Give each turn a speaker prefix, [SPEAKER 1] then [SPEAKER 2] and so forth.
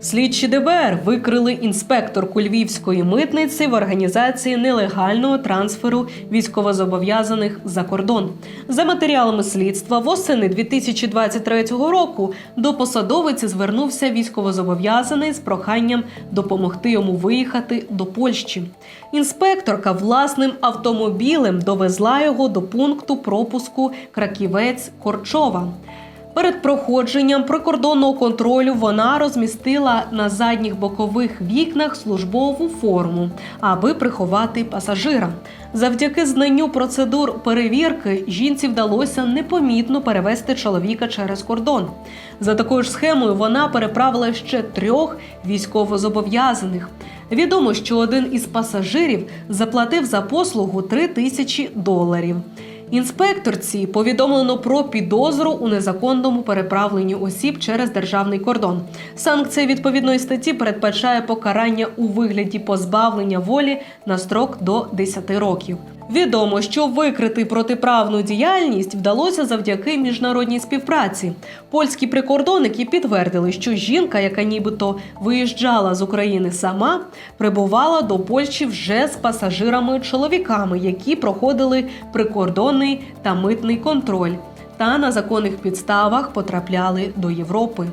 [SPEAKER 1] Слідчі ДБР викрили інспекторку львівської митниці в організації нелегального трансферу військовозобов'язаних за кордон. За матеріалами слідства, восени 2023 року до посадовиці звернувся військовозобов'язаний з проханням допомогти йому виїхати до Польщі. Інспекторка власним автомобілем довезла його до пункту пропуску Краківець Корчова. Перед проходженням прикордонного контролю вона розмістила на задніх бокових вікнах службову форму, аби приховати пасажира. Завдяки знанню процедур перевірки жінці вдалося непомітно перевести чоловіка через кордон. За такою ж схемою вона переправила ще трьох військовозобов'язаних. Відомо, що один із пасажирів заплатив за послугу 3 тисячі доларів. Інспекторці повідомлено про підозру у незаконному переправленні осіб через державний кордон. Санкція відповідної статті передбачає покарання у вигляді позбавлення волі на строк до 10 років. Відомо, що викрити протиправну діяльність вдалося завдяки міжнародній співпраці. Польські прикордонники підтвердили, що жінка, яка нібито виїжджала з України сама, прибувала до Польщі вже з пасажирами-чоловіками, які проходили прикордонний та митний контроль, та на законних підставах потрапляли до Європи.